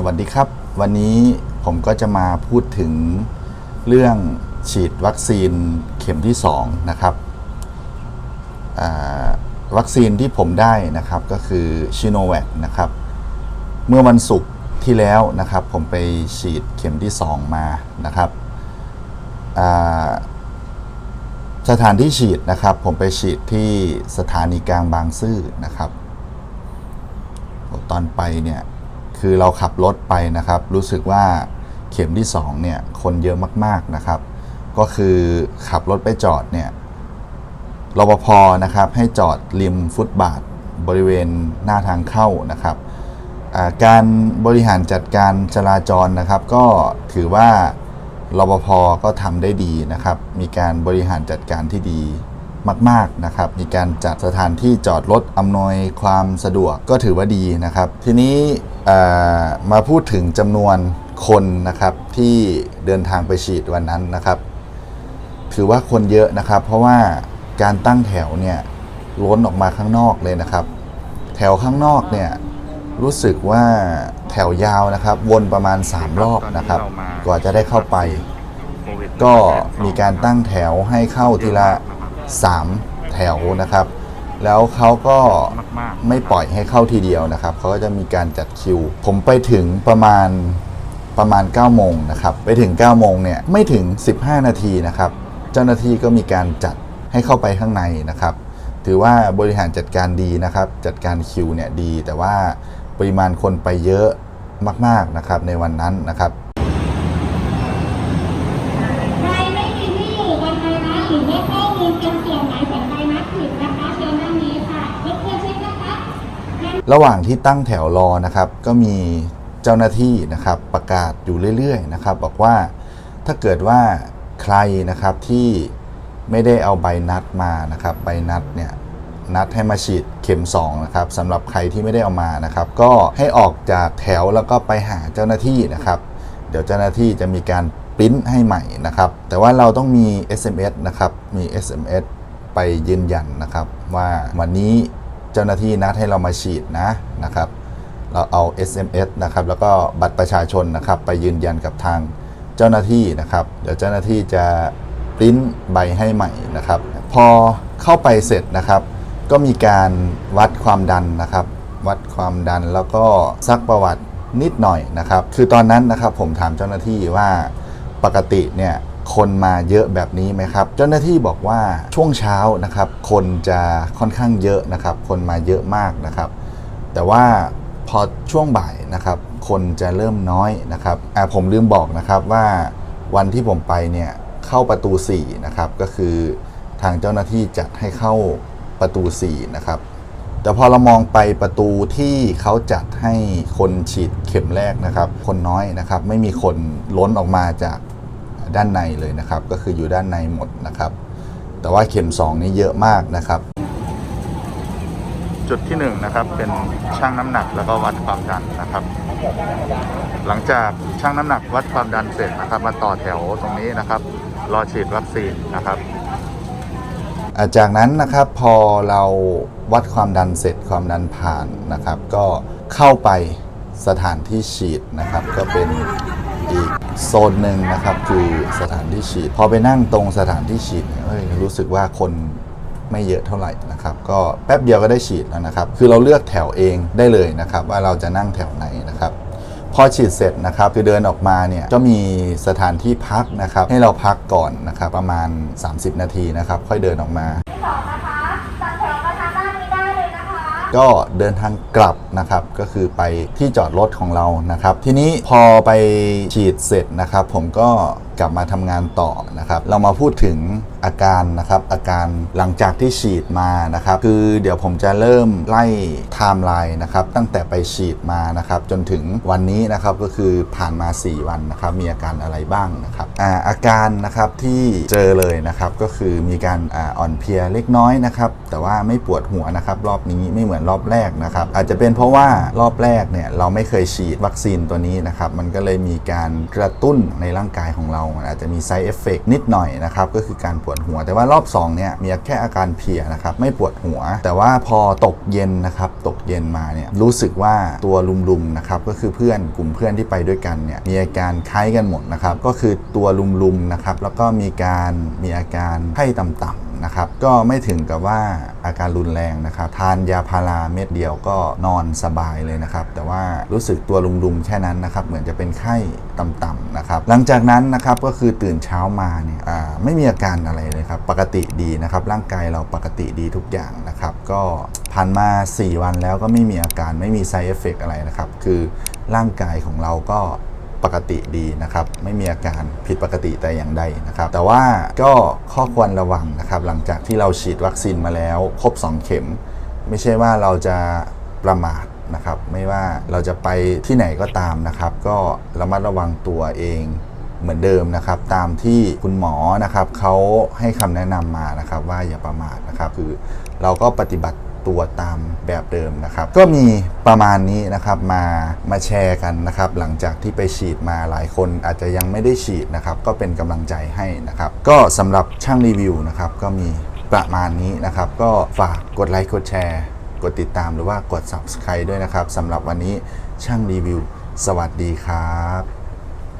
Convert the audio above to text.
สวัสดีครับ วันนี้ผมก็จะมาพูดถึงเรื่องฉีดวัคซีนเข็มที่ 2 นะครับวัคซีนที่ผมได้นะครับก็คือชิโนแวคนะครับ เมื่อวันศุกร์ที่แล้วนะครับ ผมไปฉีดเข็มที่ 2 มานะครับสถานที่ฉีดนะครับ ผมไปฉีดที่สถานีกลางบางซื่อนะครับ ตอนไปเนี่ย คือเราขับรถไปนะครับ รู้สึกว่าเข็มที่2เนี่ยคนเยอะมากๆนะครับ ก็คือขับรถไปจอดเนี่ยรปภนะครับให้จอดริมฟุตบาทบริเวณหน้าทางเข้านะครับการบริหารจัดการจราจรนะครับ ก็ถือว่ารปภก็ทำได้ดีนะครับ มีการบริหารจัดการที่ดี มาก ๆ นะครับ มีการจัดสถานที่จอดรถอำนวยความสะดวกก็ถือว่าดีนะครับ ทีนี้เอ่อมาพูดถึงจำนวนคนนะครับที่เดินทางไปฉีดวันนั้นนะครับ ถือว่าคนเยอะนะครับ เพราะว่าการตั้งแถวเนี่ยล้นออกมาข้างนอกเลยนะครับ แถวข้างนอกเนี่ยรู้สึกว่าแถวยาวนะครับ วนประมาณ 3 รอบนะครับกว่าจะได้เข้าไป ก็มีการตั้งแถวให้เข้าทีละ 3 แถวนะครับ แล้วเขาก็ไม่ปล่อยให้เข้าทีเดียวนะครับเขาก็จะมีการจัดคิว ผมไปถึงประมาณประมาณ 9 โมงนะครับ ไปถึง 9 โมงเนี่ยไม่ถึง 15 นาทีนะครับ เจ้าหน้าที่ก็มีการจัดให้เข้าไปข้างในนะครับ ถือว่าบริหารจัดการดีนะครับ จัดการคิวเนี่ยดี แต่ว่าปริมาณคนไปเยอะมาก ๆนะครับในวันนั้นนะครับ ใครไม่มีที่อยู่บนใบนัดหรือว่าข้อมูลตรงส่วนไหนของใบนัดผิดนะคะเชิญด้านนี้ค่ะรบกวนเช็คนะคะ ระหว่างที่ตั้งแถวรอนะครับก็มีเจ้าหน้าที่นะครับประกาศอยู่เรื่อยๆนะครับ บอกว่าถ้าเกิดว่าใครนะครับที่ไม่ได้เอาใบนัดมานะครับ ใบนัดเนี่ยนัดให้มาฉีดเข็ม2นะครับสำหรับใครที่ไม่ได้เอามานะครับ ก็ให้ออกจากแถวแล้วก็ไปหาเจ้าหน้าที่นะครับ เดี๋ยวเจ้าหน้าที่จะมีการปริ้นให้ใหม่นะครับ แต่ว่าเราต้องมี SMS นะครับมี SMS ไปยืนยันนะครับ ว่าวันนี้ จ้าหน้าที่นัดให้เรามาฉีดนะนะครับ เราเอา SMS นะครับแล้วก็บัตรประชาชนนะครับไปยืนยันกับทางเจ้าหน้าที่นะครับ เดี๋ยวเจ้าหน้าที่จะปริ้นใบให้ใหม่นะครับ พอเข้าไปเสร็จนะครับ ก็มีการวัดความดันนะครับ วัดความดันแล้วก็ซักประวัตินิดหน่อยนะครับ คือตอนนั้นนะครับผมถามเจ้าหน้าที่ว่าปกติเนี่ย คนมาเยอะแบบนี้ไหมครับ เจ้าหน้าที่บอกว่าช่วงเช้านะครับ คนจะค่อนข้างเยอะนะครับ คนมาเยอะมากนะครับ แต่ว่าพอช่วงบ่ายนะครับ คนจะเริ่มน้อยนะครับอ่าผมลืมบอกนะครับว่าวันที่ผมไปเนี่ยเข้าประตู4นะครับก็คือทางเจ้าหน้าที่จัดให้เข้าประตู4นะครับแต่พอเรามองไปประตูที่เขาจัดให้คนฉีดเข็มแรกนะครับ คนน้อยนะครับ ไม่มีคนล้นออกมาจาก ด้านในเลยนะครับ ก็คืออยู่ด้านในหมดนะครับ แต่ว่าเข็ม 2 นี่เยอะมากนะครับ จุดที่1นงนะครับเป็นชั่งน้ำหนักแล้วก็วัดความดันนะครับ หลังจากชั่งน้ำหนักวัดความดันเสร็จนะครับ มาต่อแถวตรงนี้นะครับ รอฉีดวัคซีนนะครับอ่าจากนั้นนะครับพอเราวัดความดันเสร็จความดันผ่านนะครับ ก็เข้าไปสถานที่ฉีดนะครับ ก็เป็น อีกโซนหนึ่งนะครับคือสถานที่ฉีด พอไปนั่งตรงสถานที่ฉีดเนี่ยเอ้ยรู้สึกว่าคนไม่เยอะเท่าไหร่นะครับ ก็แป๊บเดียวก็ได้ฉีดแล้วนะครับ คือเราเลือกแถวเองได้เลยนะครับ ว่าเราจะนั่งแถวไหนนะครับพอฉีดเสร็จนะครับคือเดินออกมาเนี่ยก็มีสถานที่พักนะครับ ให้เราพักก่อนนะครับ ประมาณ 30 นาทีนะครับ ค่อยเดินออกมา ก็เดินทางกลับนะครับก็คือไปที่จอดรถของเรานะครับ ทีนี้พอไปฉีดเสร็จนะครับ ผมก็ กลับมาทำงานต่อนะครับ เรามาพูดถึงอาการนะครับ อาการหลังจากที่ฉีดมานะครับ คือเดี๋ยวผมจะเริ่มไล่ไทม์ไลน์นะครับ ตั้งแต่ไปฉีดมานะครับ จนถึงวันนี้นะครับก็คือผ่านมา 4 วันนะครับ มีอาการอะไรบ้างนะครับอาอาการนะครับที่เจอเลยนะครับก็คือมีการอาอ่อนเพลียเล็กน้อยนะครับ แต่ว่าไม่ปวดหัวนะครับ รอบนี้ไม่เหมือนรอบแรกนะครับ อาจจะเป็นเพราะว่ารอบแรกเนี่ยเราไม่เคยฉีดวัคซีนตัวนี้นะครับ มันก็เลยมีการกระตุ้นในร่างกายของเรามันอาจจะมีไซเอฟเฟกนิดหน่อยนะครับก็คือการปวดหัว แต่ว่ารอบ2เนี่ยมีแค่อาการเพลียนะครับไม่ปวดหัว แต่ว่าพอตกเย็นนะครับตกเย็นมาเนี่ยรู้สึกว่าตัวลุมๆนะครับก็คือเพื่อนกลุ่มเพื่อนที่ไปด้วยกันเนี่ยมีอาการคล้ายกันหมดนะครับก็คือตัวลุมๆนะครับแล้วก็มีการมีอาการไข้ต่ำๆ นะครับ ก็ไม่ถึงกับว่าอาการรุนแรงนะครับ ทานยาพาราเม็ดเดียวก็นอนสบายเลยนะครับ แต่ว่ารู้สึกตัวลุมๆแค่นั้นนะครับ เหมือนจะเป็นไข้ต่ำๆนะครับ หลังจากนั้นนะครับก็คือตื่นเช้ามาเนี่ยไม่มีอาการอะไรเลยครับ ปกติดีนะครับ ร่างกายเราปกติดีทุกอย่างนะครับ ก็ผ่านมา 4 วันแล้วก็ไม่มีอาการไม่มี side effect อะไรนะครับ คือร่างกายของเราก็ ปกติดีนะครับ ไม่มีอาการผิดปกติแต่อย่างใดนะครับ แต่ว่าก็ข้อควรระวังนะครับ หลังจากที่เราฉีดวัคซีนมาแล้ว ครบ 2 เข็ม ไม่ใช่ว่าเราจะประมาทนะครับ ไม่ว่าเราจะไปที่ไหนก็ตามนะครับ ก็ระมัดระวังตัวเองเหมือนเดิมนะครับ ตามที่คุณหมอนะครับเขาให้คำแนะนำมานะครับ ว่าอย่าประมาทนะครับ คือเราก็ปฏิบัติ ตัวตามแบบเดิมนะครับ ก็มีประมาณนี้นะครับมามาแชร์กันนะครับ หลังจากที่ไปฉีดมาหลายคนอาจจะยังไม่ได้ฉีดนะครับ ก็เป็นกำลังใจให้นะครับ ก็สำหรับช่างรีวิวนะครับก็มีประมาณนี้นะครับ ก็ฝากกดไลค์กดแชร์ กดติดตามหรือว่ากด subscribe ด้วยนะครับสำหรับวันนี้ช่างรีวิว สวัสดีครับ